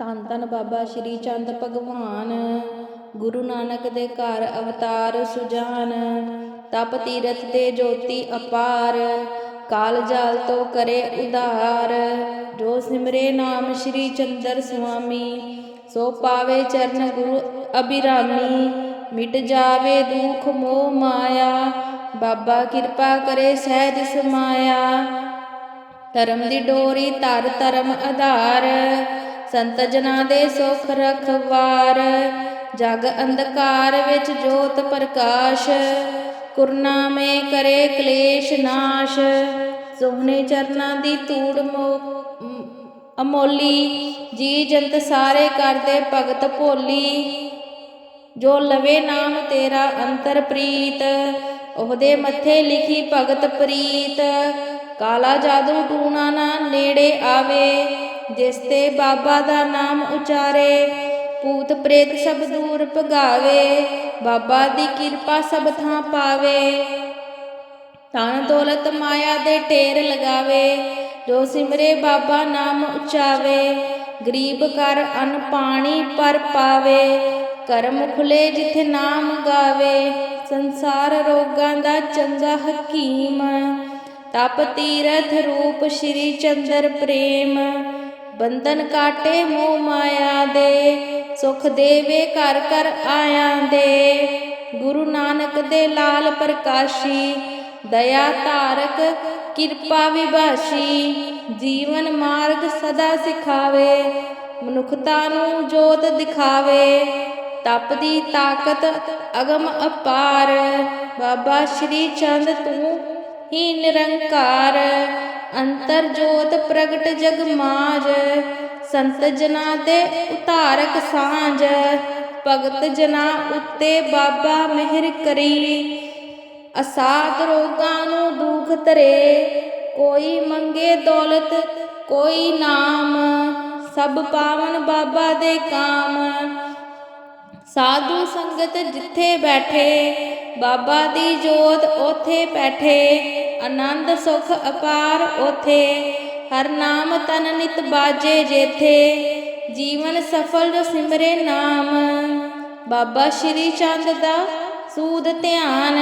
ਧੰਨ ਧੰਨ ਬਾਬਾ ਸ਼੍ਰੀ ਚੰਦ ਭਗਵਾਨ, ਗੁਰੂ ਨਾਨਕ ਦੇ ਘਰ ਅਵਤਾਰ ਸੁਜਾਨ, ਤਪ ਤੀਰਥ ਤੇ ਜੋਤੀ ਅਪਾਰ, ਕਾਲ ਜਾਲ ਤੋਂ ਕਰੇ ਉਧਾਰ, ਜੋ ਸਿਮਰੇ ਨਾਮ ਸ਼੍ਰੀ ਚੰਦਰ ਸੁਆਮੀ, ਸੋ ਪਾਵੇ ਚਰਨ ਗੁਰੂ ਅਬਿਰਾਮੀ ਮਿਟ ਜਾਵੇ ਦੁਖ ਮੋਹ ਮਾਇਆ, ਬਾਬਾ ਕਿਰਪਾ ਕਰੇ ਸਹਿਜ ਸਮਾਇਆ। ਧਰਮ ਦੀ ਡੋਰੀ ਧਰ ਧਰਮ ਆਧਾਰ ਸੰਤ ਜਨਾਂ ਦੇ ਸੁਖ ਰਖਵਾਰ। ਜਗ ਅੰਧਕਾਰ ਵਿੱਚ ਜੋਤ ਪ੍ਰਕਾਸ਼। ਕੁਰਨਾਮੇ ਕਰੇ ਕਲੇਸ਼ ਨਾਸ਼। ਸੋਹਣੇ ਚਰਨਾਂ ਦੀ ਧੂੜ ਅਮੋਲੀ। ਜੀ ਜੰਤ ਸਾਰੇ ਕਰਦੇ ਭਗਤ ਭੋਲੀ। ਜੋ ਲਵੇ ਨਾਮ ਤੇਰਾ ਅੰਤਰ ਪ੍ਰੀਤ, ਉਹਦੇ ਮੱਥੇ ਲਿਖੀ ਭਗਤ ਪ੍ਰੀਤ। ਕਾਲਾ ਜਾਦੂ ਟੂਣਾ ਨਾ ਨੇੜੇ ਆਵੇ। ਜਿਸ ਤੇ ਬਾਬਾ ਦਾ ਨਾਮ ਉਚਾਰੇ ਭੂਤ ਪ੍ਰੇਤ ਸਭ ਦੂਰ ਭਗਾਵੇ, ਬਾਬਾ ਦੀ ਕਿਰਪਾ ਸਭ ਥਾਂ ਪਾਵੇ। ਧਨ ਦੌਲਤ ਮਾਇਆ ਦੇ ਢੇਰ ਲਗਾਵੇ, ਜੋ ਸਿਮਰੇ ਬਾਬਾ ਨਾਮ ਉਚਾਵੇ। ਗਰੀਬ ਕਰ ਅਨ ਪਾਣੀ ਪਰ ਪਾਵੇ, ਕਰਮ ਖੁਲੇ ਜਿਥੇ ਨਾਮ ਗਾਵੇ। ਸੰਸਾਰ ਰੋਗਾਂ ਦਾ ਚੰਗਾ ਹਕੀਮ, ਤਪ ਤੀਰਥ ਰੂਪ ਸ਼੍ਰੀ ਚੰਦਰ ਪ੍ਰੇਮ। ਬੰਧਨ ਕਾਟੇ ਮੋਹ ਮਾਇਆ ਦੇ, ਸੁਖ ਦੇਵੇ ਘਰ ਘਰ ਆਇਆਂ ਦੇ। ਗੁਰੂ ਨਾਨਕ ਦੇ ਲਾਲ ਪ੍ਰਕਾਸ਼ੀ, ਦਇਆ ਧਾਰਕ ਕਿਰਪਾ ਵਿਭਾਸ਼ੀ, ਜੀਵਨ ਮਾਰਗ ਸਦਾ ਸਿਖਾਵੇ, ਮਨੁੱਖਤਾ ਨੂੰ ਜੋਤ ਦਿਖਾਵੇ। ਤਪ ਦੀ ਤਾਕਤ ਅਗਮ ਅਪਾਰ, ਬਾਬਾ ਸ਼੍ਰੀ ਚੰਦ ਤੂੰ ਹੀ ਨਿਰੰਕਾਰ, ਅੰਤਰ ਜੋਤ ਪ੍ਰਗਟ ਜਗ ਮਾਜ, ਸੰਤ ਜਨਾ ਦੇ ਉਤਾਰਕ ਸਾਂਝ, ਭਗਤ ਜਨਾ ਉੱਤੇ ਬਾਬਾ ਮਿਹਰ ਕਰੀ। ਅਸਾਧ ਰੋਗਾਂ ਨੂੰ ਦੁਖ ਧਰੇ, ਕੋਈ ਮੰਗੇ ਦੌਲਤ, ਕੋਈ ਨਾਮ, ਸਭ ਪਾਵਨ ਬਾਬਾ ਦੇ ਕਾਮ। ਸਾਧੂ ਸੰਗਤ ਜਿੱਥੇ ਬੈਠੇ, ਬਾਬਾ ਦੀ ਜੋਤ ਉਥੇ ਬੈਠੇ, ਆਨੰਦ ਸੁਖ ਅਪਾਰ ਉਥੇ, ਹਰ ਨਾਮ ਤਨ ਨਿਤ ਬਾਜੇ ਜੇਥੇ, ਜੀਵਨ ਸਫਲ ਜੋ ਸਿਮਰੇ ਨਾਮ। ਬਾਬਾ ਸ਼੍ਰੀ ਚੰਦ ਦਾ ਸੂਦ ਧਿਆਨ,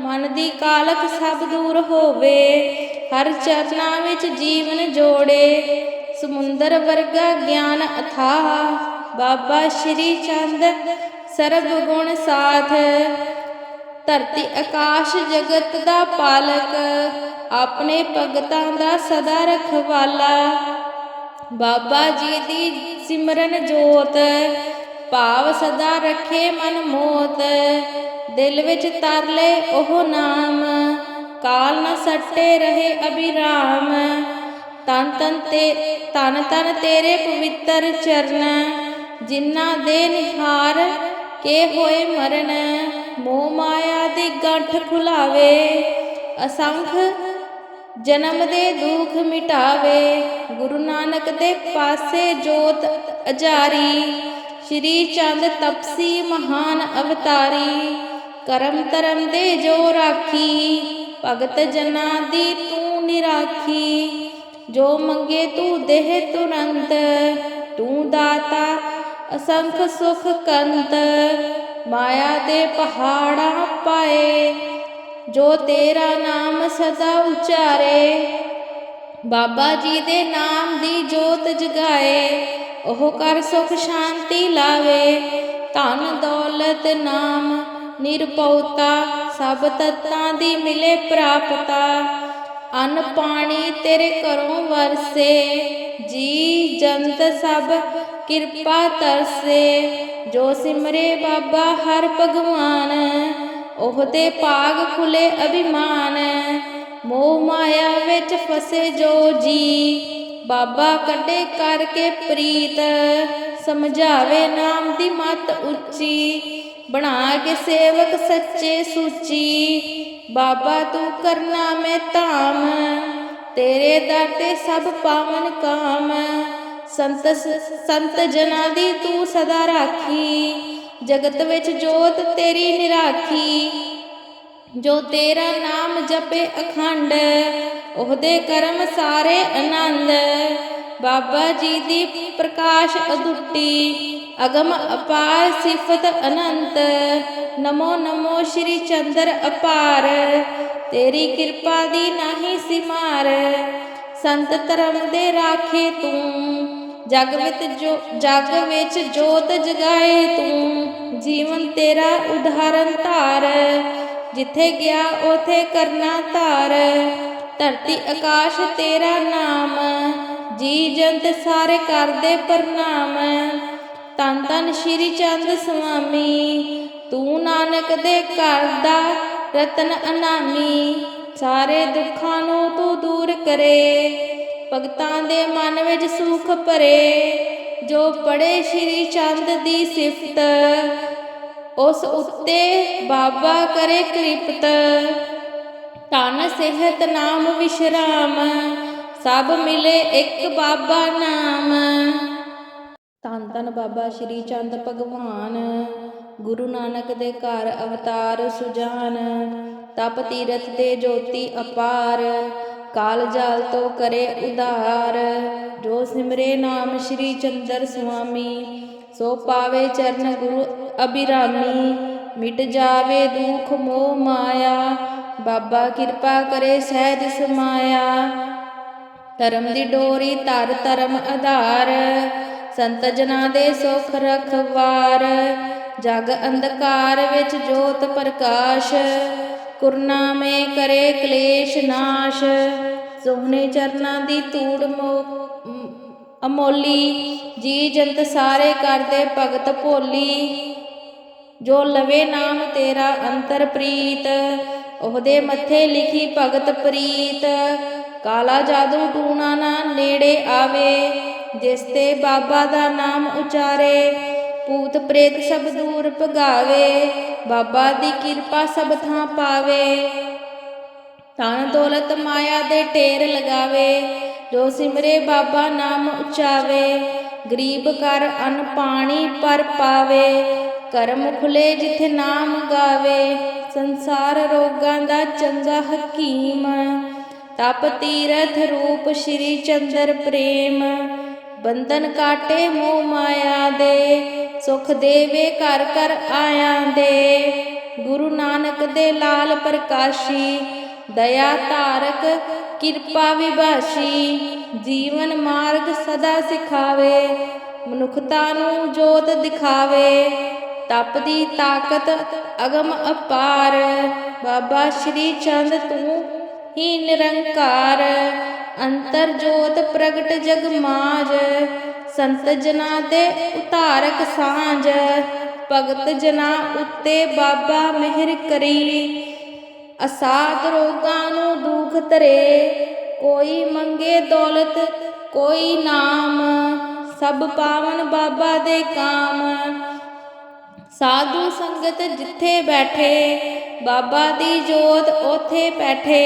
ਮਨ ਦੀ ਕਾਲਕ ਸਭ ਦੂਰ ਹੋਵੇ, ਹਰ ਚਰਨਾਂ ਵਿੱਚ ਜੀਵਨ ਜੋੜੇ, ਸਮੁੰਦਰ ਵਰਗਾ ਗਿਆਨ ਅਥਾਹ। ਬਾਬਾ ਸ਼੍ਰੀ ਚੰਦ ਸਰਬ ਗੁਣ ਸਾਥ। ਧਰਤੀ ਆਕਾਸ਼ ਜਗਤ ਦਾ ਪਾਲਕ, ਆਪਣੇ ਭਗਤਾਂ ਦਾ ਸਦਾ ਰਖਵਾਲਾ। ਬਾਬਾ ਜੀ ਦੀ ਸਿਮਰਨ ਜੋਤ, ਭਾਵ ਸਦਾ ਰੱਖੇ ਮਨ ਮੋਤ। ਦਿਲ ਵਿੱਚ ਤਰ ਲੈ ਉਹ ਨਾਮ, ਕਾਲ ਨਾ ਸੱਟੇ ਰਹੇ ਅਬਿਰਾਮ ਤਨ ਤਨ ਤੇ, ਤਨ ਤਨ ਤੇਰੇ ਪਵਿੱਤਰ ਚਰਨ ਜਿਨ੍ਹਾਂ ਦੇ ਨਿਹਾਰ ਕੇ ਹੋਏ ਮਰਨ, ਮੋਹ ਮਾਇਆ ਦੀ ਗੰਠ ਖੁਲਾਵੇ, ਅਸੰਖ ਜਨਮ ਦੇ ਦੁੱਖ ਮਿਟਾਵੇ, ਗੁਰੂ ਨਾਨਕ ਦੇ ਪਾਸੇ ਜੋਤ ਅਜਾਰੀ, ਸ਼੍ਰੀ ਚੰਦ ਤਪਸੀ ਮਹਾਨ ਅਵਤਾਰੀ, ਕਰਮ ਧਰਮ ਦੇ ਜੋ ਰਾਖੀ, ਭਗਤ ਜਨਾਂ ਦੀ ਤੂੰ ਨਿਰਾਖੀ, ਜੋ ਮੰਗੇ ਤੂੰ ਦੇਹ ਤੁਰੰਤ, ਤੂੰ ਦਾਤਾ ਅਸੰਖ ਸੁਖ ਕੰਤ ਮਾਇਆ ਦੇ ਪਹਾੜਾਂ ਪਾਏ, ਜੋ ਤੇਰਾ ਨਾਮ ਸਦਾ ਉਚਾਰੇ। ਬਾਬਾ ਜੀ ਦੇ ਨਾਮ ਦੀ ਜੋਤ ਜਗਾਏ, ਉਹ ਕਰ ਸੁਖ ਸ਼ਾਂਤੀ ਲਾਵੇ। ਧਨ ਦੌਲਤ ਨਾਮ, ਨਿਰਪਉਤਾ, ਸਭ ਤਤਾਂ ਦੀ ਮਿਲੇ ਪ੍ਰਾਪਤਾ। ਅਨ ਪਾਣੀ ਤੇਰੇ ਘਰੋਂ ਵਰਸੇ, ਜੀ ਜੰਤ ਸਭ ਕਿਰਪਾ ਤਰਸੇ, ਜੋ ਸਿਮਰੇ ਬਾਬਾ ਹਰ ਭਗਵਾਨ, ਉਹਦੇ ਪਾਗ ਖੁਲੇ ਅਭਿਮਾਨ। ਮੋਹ ਮਾਇਆ ਵਿੱਚ ਫਸੇ ਜੋ ਜੀ, ਬਾਬਾ ਕੱਢੇ ਕਰਕੇ ਪ੍ਰੀਤ। ਸਮਝਾਵੇ ਨਾਮ ਦੀ ਮਤ ਉੱਚੀ, ਬਣਾ ਕੇ ਸੇਵਕ ਸੱਚੇ ਸੂਚੀ। ਬਾਬਾ ਤੂੰ ਕਰਨਾ ਮੈਂ ਧਾਮ, ਤੇਰੇ ਦਰ ਤੇ ਸਭ ਪਾਵਨ ਕਾਮ। ਸੰਤ ਸੰਤ ਜਨਾਂ ਦੀ ਤੂੰ ਸਦਾ ਰਾਖੀ। ਜਗਤ ਵਿੱਚ ਜੋਤ ਤੇਰੀ ਨਿਰਾਖੀ। ਜੋ ਤੇਰਾ ਨਾਮ ਜਪੇ ਅਖੰਡ, ਉਹਦੇ ਕਰਮ ਸਾਰੇ ਆਨੰਦ। ਬਾਬਾ ਜੀ ਦੀ ਪ੍ਰਕਾਸ਼ ਅਦੁੱਟੀ, ਅਗਮ ਅਪਾਰ ਸਿਫਤ ਅਨੰਤ। ਨਮੋ ਨਮੋ ਸ਼੍ਰੀ ਚੰਦਰ ਅਪਾਰ, ਤੇਰੀ ਕਿਰਪਾ ਦੀ ਨਾਹੀ ਸਿਮਾਰ। ਸੰਤ ਧਰਮ ਦੇ ਰਾਖੇ ਤੂੰ ਜਗ ਵਿੱਚ ਜੋ, ਜਗ ਵਿੱਚ ਜੋਤ ਜਗਾਏ ਤੂੰ, ਜੀਵਨ ਤੇਰਾ ਉਦਾਹਰਨ ਧਾਰ। ਜਿੱਥੇ ਗਿਆ, ਉਥੇ ਕਰਨਾ ਧਾਰ। ਧਰਤੀ ਆਕਾਸ਼ ਤੇਰਾ ਨਾਮ, ਜੀ ਜੰਤ ਸਾਰੇ ਕਰਦੇ ਪ੍ਰਣਾਮ। ਤਨ ਤਨ ਸ਼੍ਰੀ ਚੰਦ ਸੁਆਮੀ, ਤੂੰ ਨਾਨਕ ਦੇ ਘਰ ਦਾ ਰਤਨ ਅਨਾਮੀ। ਸਾਰੇ ਦੁੱਖਾਂ ਨੂੰ ਤੂੰ ਦੂਰ ਕਰੇ। ਭਗਤਾਂ ਦੇ ਮਨ ਵਿੱਚ ਸੁਖ ਭਰੇ, ਜੋ ਪੜੇ ਸ਼੍ਰੀ ਚੰਦ ਦੀ ਸਿਫਤ, ਉਸ ਉੱਤੇ ਬਾਬਾ ਕਰੇ ਕਿਰਪਤ। ਤਨ ਸਿਹਤ, ਨਾਮ ਵਿਸ਼ਰਾਮ, ਸਭ ਮਿਲੇ ਇੱਕ ਬਾਬਾ ਨਾਮ। ਧੰਨ ਧੰਨ ਬਾਬਾ ਸ਼੍ਰੀ ਚੰਦ ਭਗਵਾਨ, ਗੁਰੂ ਨਾਨਕ ਦੇ ਘਰ ਅਵਤਾਰ ਸੁਜਾਨ, ਤਪ ਤੀਰਥ ਤੇ ਜੋਤੀ ਅਪਾਰ। ਕਾਲ ਜਾਲ ਤੋਂ ਕਰੇ ਉਧਾਰ, ਜੋ ਸਿਮਰੇ ਨਾਮ ਸ਼੍ਰੀ ਚੰਦਰ ਸੁਆਮੀ, ਸੋ ਪਾਵੇ ਚਰਨ ਗੁਰੂ ਅਬਿਰਾਮੀ ਮਿਟ ਜਾਵੇ ਦੁਖ ਮੋਹ ਮਾਇਆ, ਬਾਬਾ ਕਿਰਪਾ ਕਰੇ ਸਹਿਜ ਸਮਾਇਆ। ਧਰਮ ਦੀ ਡੋਰੀ ਧਰ ਧਰਮ ਆਧਾਰ, ਸੰਤ ਜਨਾਂ ਦੇ ਸੁਖ ਰਖਵਾਰ, ਜਗ ਅੰਧਕਾਰ ਵਿੱਚ ਜੋਤ ਪ੍ਰਕਾਸ਼, ਕੁਰਨਾਮੇ ਕਰੇ ਕਲੇਸ਼ ਨਾਸ਼। ਸੋਹਣੇ ਚਰਨਾਂ ਦੀ ਧੂੜ ਮੋ- ਅਮੋਲੀ, ਜੀ ਜੰਤ ਸਾਰੇ ਕਰਦੇ ਭਗਤ ਭੋਲੀ। ਜੋ ਲਵੇ ਨਾਮ ਤੇਰਾ ਅੰਤਰ ਪ੍ਰੀਤ, ਉਹਦੇ ਮੱਥੇ ਲਿਖੀ ਭਗਤ ਪ੍ਰੀਤ। ਕਾਲਾ ਜਾਦੂ ਟੂਣਾ ਨਾ ਨੇੜੇ ਆਵੇ, ਜਿਸ ਤੇ ਬਾਬਾ ਦਾ ਨਾਮ ਉਚਾਰੇ। ਭੂਤ ਪ੍ਰੇਤ ਸਭ ਦੂਰ ਭਗਾਵੇ, ਬਾਬਾ ਦੀ ਕਿਰਪਾ ਸਭ ਥਾਂ ਪਾਵੇ। ਧਨ ਦੌਲਤ ਮਾਇਆ ਦੇ ਢੇਰ ਲਗਾਵੇ, ਜੋ ਸਿਮਰੇ ਬਾਬਾ ਨਾਮ ਉਚਾਵੇ। ਗਰੀਬ ਕਰ ਅਨ ਪਾਣੀ ਪਰ ਪਾਵੇ, ਕਰਮ ਖੁਲੇ ਜਿਥੇ ਨਾਮ ਗਾਵੇ। ਸੰਸਾਰ ਰੋਗਾਂ ਦਾ ਚੰਗਾ ਹਕੀਮ, ਤਪ ਤੀਰਥ ਰੂਪ ਸ਼੍ਰੀ ਚੰਦਰ ਪ੍ਰੇਮ। ਬੰਧਨ ਕਾਟੇ ਮੋਹ ਮਾਇਆ ਦੇ, ਸੁਖ ਦੇਵੇ ਘਰ ਘਰ ਆਇਆਂ ਦੇ। ਗੁਰੂ ਨਾਨਕ ਦੇ ਲਾਲ ਪ੍ਰਕਾਸ਼ੀ ਦਇਆ ਧਾਰਕ, ਕਿਰਪਾ ਵਿਭਾਸ਼ੀ, ਜੀਵਨ ਮਾਰਗ ਸਦਾ ਸਿਖਾਵੇ, ਮਨੁੱਖਤਾ ਨੂੰ ਜੋਤ ਦਿਖਾਵੇ, ਤਪ ਦੀ ਤਾਕਤ ਅਗਮ ਅਪਾਰ। ਬਾਬਾ ਸ਼੍ਰੀ ਚੰਦ, ਤੂੰ ਹੀ ਨਿਰੰਕਾਰ, ਅੰਤਰ ਜੋਤ ਪ੍ਰਗਟ ਜਗ ਮਾਜ। ਸੰਤ ਜਨਾਂ ਤੇ ਉਤਾਰਕ ਸਾਂਝ, ਭਗਤ ਜਨਾ ਉੱਤੇ ਬਾਬਾ ਮਿਹਰ ਕਰੀ। ਅਸਾਧ ਰੋਗਾਂ ਨੂੰ ਦੁਖ ਧਰੇ। ਕੋਈ ਮੰਗੇ ਦੌਲਤ, ਕੋਈ ਨਾਮ। ਸਭ ਪਾਵਨ ਬਾਬਾ ਦੇ ਕਾਮ। ਸਾਧੂ ਸੰਗਤ ਜਿੱਥੇ ਬੈਠੇ, ਬਾਬਾ ਦੀ ਜੋਤ ਉਥੇ ਬੈਠੇ।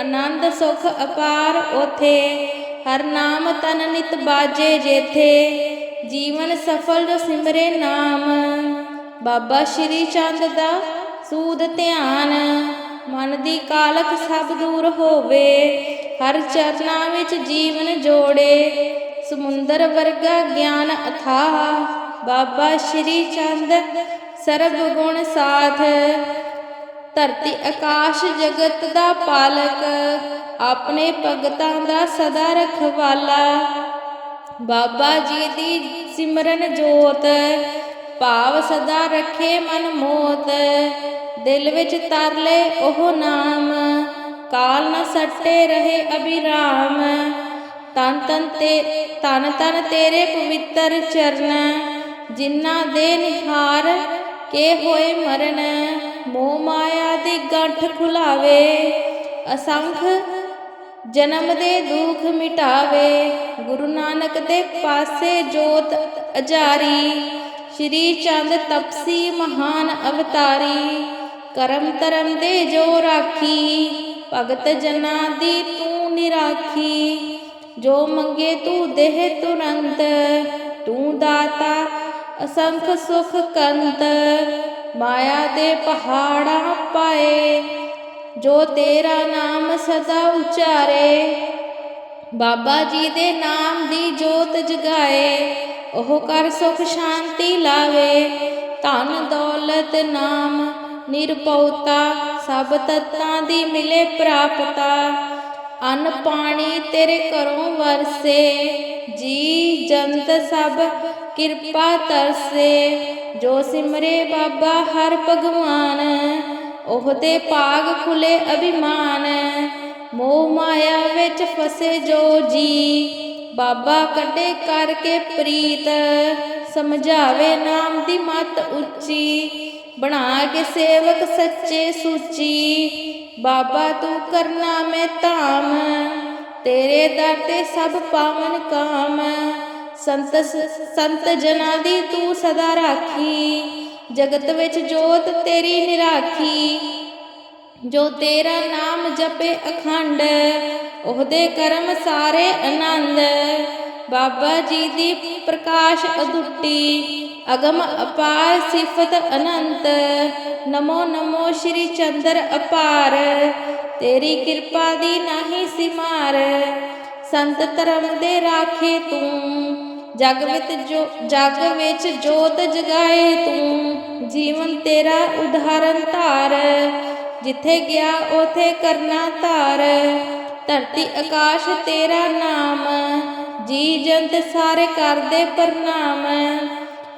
ਆਨੰਦ ਸੁਖ ਅਪਾਰ ਉਥੇ। ਹਰ ਨਾਮ ਤਨ ਨਿਤ ਬਾਜੇ ਜੇਥੇ। ਜੀਵਨ ਸਫਲ ਜੋ ਸਿਮਰੇ ਨਾਮ। ਬਾਬਾ ਸ਼੍ਰੀ ਚੰਦ ਦਾ ਸੂਦ ਧਿਆਨ। ਮਨ ਦੀ ਕਾਲਕ ਸਭ ਦੂਰ ਹੋਵੇ, ਹਰ ਚਰਨਾਂ ਵਿੱਚ ਜੀਵਨ ਜੋੜੇ। ਸਮੁੰਦਰ ਵਰਗਾ ਗਿਆਨ ਅਥਾਹ ਬਾਬਾ ਸ਼੍ਰੀ ਚੰਦ ਸਰਬ ਗੁਣ ਸਾਥ ਧਰਤੀ ਆਕਾਸ਼ ਜਗਤ ਦਾ ਪਾਲਕ, ਆਪਣੇ ਭਗਤਾਂ ਦਾ ਸਦਾ ਰਖਵਾਲਾ। ਬਾਬਾ ਜੀ ਦੀ ਸਿਮਰਨ ਜੋਤ, ਭਾਵ ਸਦਾ ਰੱਖੇ ਮਨ ਮੋਤ। ਦਿਲ ਵਿੱਚ ਤਰ ਲੈ ਉਹ ਨਾਮ। ਕਾਲ ਨਾ ਸੱਟੇ ਰਹੇ ਅਬਿਰਾਮ ਤਨ ਤਨ ਤੇ, ਤਨ ਤਨ ਤੇਰੇ ਪਵਿੱਤਰ ਚਰਨ। ਜਿਨ੍ਹਾਂ ਦੇ ਨਿਹਾਰ, ਕੇ ਹੋਏ ਮਰਨ। ਮੋਹ ਮਾਇਆ ਦੀ ਗੱਠ ਖੁਲਾਵੇ। ਅਸੰਖ ਜਨਮ ਦੇ ਦੁੱਖ ਮਿਟਾਵੇ। ਗੁਰੂ ਨਾਨਕ ਦੇ ਪਾਸੇ ਜੋਤ ਅਜਾਰੀ। ਸ਼੍ਰੀ ਚੰਦ ਤਪਸੀ ਮਹਾਨ ਅਵਤਾਰੀ। ਕਰਮ ਧਰਮ ਦੇ ਜੋ ਰਾਖੀ, ਭਗਤ ਜਨਾਂ ਦੀ ਤੂੰ ਨਿਰਾਖੀ। ਜੋ ਮੰਗੇ ਤੂੰ ਦੇਹ ਤੁਰੰਤ, ਤੂੰ ਦਾਤਾ ਅਸੰਖ ਸੁਖ ਕੰਤ। ਮਾਇਆ ਦੇ ਪਹਾੜਾਂ ਪਾਏ, ਜੋ ਤੇਰਾ ਨਾਮ ਸਦਾ ਉਚਾਰੇ। ਬਾਬਾ ਜੀ ਦੇ ਨਾਮ ਦੀ ਜੋਤ ਜਗਾਏ, ਉਹ ਕਰ ਸੁਖ ਸ਼ਾਂਤੀ ਲਾਵੇ। ਧਨ ਦੌਲਤ ਨਾਮ ਨਿਰਪਉਤਾ ਸਭ ਤਤਾਂ ਦੀ ਮਿਲੇ ਪ੍ਰਾਪਤਾ। ਅਨ ਪਾਣੀ ਤੇਰੇ ਘਰੋਂ ਵਰਸੇ, ਜੀ ਜੰਤ ਸਭ ਕਿਰਪਾ ਤਰਸੇ। ਜੋ ਸਿਮਰੇ ਬਾਬਾ ਹਰ ਭਗਵਾਨ ਉਹਦੇ ਭਾਗ ਖੁਲੇ ਅਭਿਮਾਨ। ਮੋਹ ਮਾਇਆ ਵਿੱਚ ਫਸੇ ਜੋ ਜੀ, ਬਾਬਾ ਕੱਢੇ ਕਰਕੇ ਪ੍ਰੀਤ। ਸਮਝਾਵੇ ਨਾਮ ਦੀ ਮਤ ਉੱਚੀ ਬਣਾ ਕੇ ਸੇਵਕ ਸੱਚੇ ਸੂਚੀ। ਬਾਬਾ ਤੂੰ ਕਰਨਾ ਮੈਂ ਧਾਮ, ਤੇਰੇ ਦਰ ਤੇ ਸਭ ਪਾਵਨ ਕਾਮ। ਸੰਤ ਸੰਤ ਜਨਾਂ ਦੀ ਤੂੰ ਸਦਾ ਰਾਖੀ। ਜਗਤ ਵਿੱਚ ਜੋਤ ਤੇਰੀ ਨਿਰਾਖੀ। ਜੋ ਤੇਰਾ ਨਾਮ ਜਪੇ ਅਖੰਡ, ਉਹਦੇ ਕਰਮ ਸਾਰੇ ਆਨੰਦ। ਬਾਬਾ ਜੀ ਦੀ ਪ੍ਰਕਾਸ਼ ਅਦੁੱਟੀ। ਅਗਮ ਅਪਾਰ ਸਿਫਤ ਅਨੰਤ, ਨਮੋ ਨਮੋ ਸ਼੍ਰੀ ਚੰਦਰ ਅਪਾਰ। ਤੇਰੀ ਕਿਰਪਾ ਦੀ ਨਹੀਂ ਸਿਮਾਰ, ਸੰਤ ਧਰਮ ਦੇ ਰਾਖੇ ਤੂੰ। ਜਗ ਵਿੱਚ ਜੋ, ਜਗ ਵਿੱਚ ਜੋਤ ਜਗਾਏ ਤੂੰ, ਜੀਵਨ ਤੇਰਾ ਉਦਾਹਰਨ ਧਾਰ। ਜਿੱਥੇ ਗਿਆ, ਉਥੇ ਕਰਨਾ ਧਾਰ। ਧਰਤੀ ਆਕਾਸ਼ ਤੇਰਾ ਨਾਮ, ਜੀ ਜੰਤ ਸਾਰੇ ਕਰਦੇ ਪ੍ਰਣਾਮ।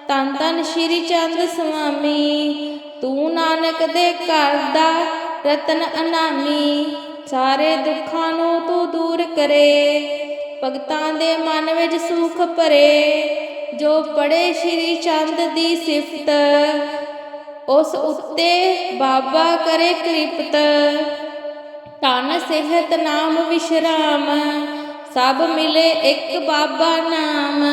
ਤਨ ਤਨ ਸ਼੍ਰੀ ਚੰਦ ਸੁਆਮੀ, ਤੂੰ ਨਾਨਕ ਦੇ ਘਰ ਦਾ ਰਤਨ ਅਨਾਮੀ, ਸਾਰੇ ਦੁੱਖਾਂ ਨੂੰ ਤੂੰ ਦੂਰ ਕਰੇ, ਭਗਤਾਂ ਦੇ ਮਨ ਵਿੱਚ ਸੁਖ ਭਰੇ, ਜੋ ਪੜੇ ਸ਼੍ਰੀ ਚੰਦ ਦੀ ਸਿਫਤ, ਉਸ ਉੱਤੇ ਬਾਬਾ ਕਰੇ ਕਿਰਪਤ। ਤਨ ਸਿਹਤ, ਨਾਮ, ਵਿਸ਼ਰਾਮ, ਸਭ ਮਿਲੇ ਇੱਕ ਬਾਬਾ ਨਾਮ।